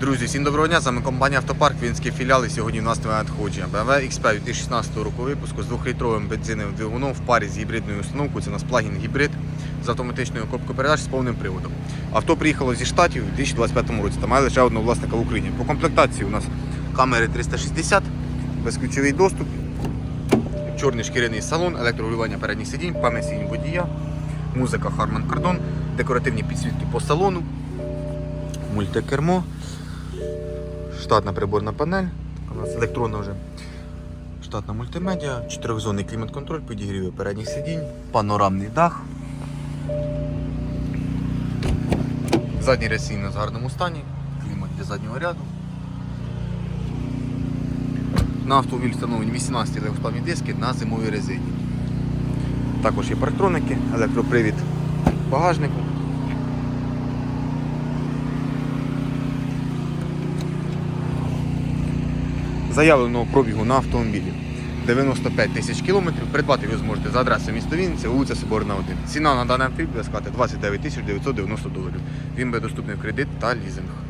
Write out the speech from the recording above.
Друзі, всім доброго дня. З вами компанія Автопарк, Вінський філіал. І сьогодні у нас надходження. BMW X5 2016 року випуску з 2-літровим бензиновим двигуном в парі з гібридною установкою. Це у нас плагін гібрид з автоматичною коробкою передач з повним приводом. Авто приїхало зі штатів у 2025 році та має лише одного власника в Україні. По комплектації у нас камери 360, безключовий доступ, чорний шкіряний салон, електрорегулювання передніх сидінь, пам'ять сидінь водія, музика Harman Kardon, декоративні підсвітки по салону, мультикермо. Штатна приборна панель, у нас електронна вже. Штатна мультимедіа, чотирьохзонний клімат-контроль, підігріви передніх сидінь, панорамний дах. Задній нас в гарному стані, клімат для заднього ряду. На автомобіль встановлені 18 легкосплавні диски на зимовій резині. Також є парктроники, електропривід багажнику. Заявленого пробігу на автомобілі 95 тисяч кілометрів. Придбати ви зможете за адресою міста Вінниця, вулиця Соборна 1. Ціна на даний автомобіль буде складати 29 тисяч 990 доларів. Він буде доступний в кредит та лізинг.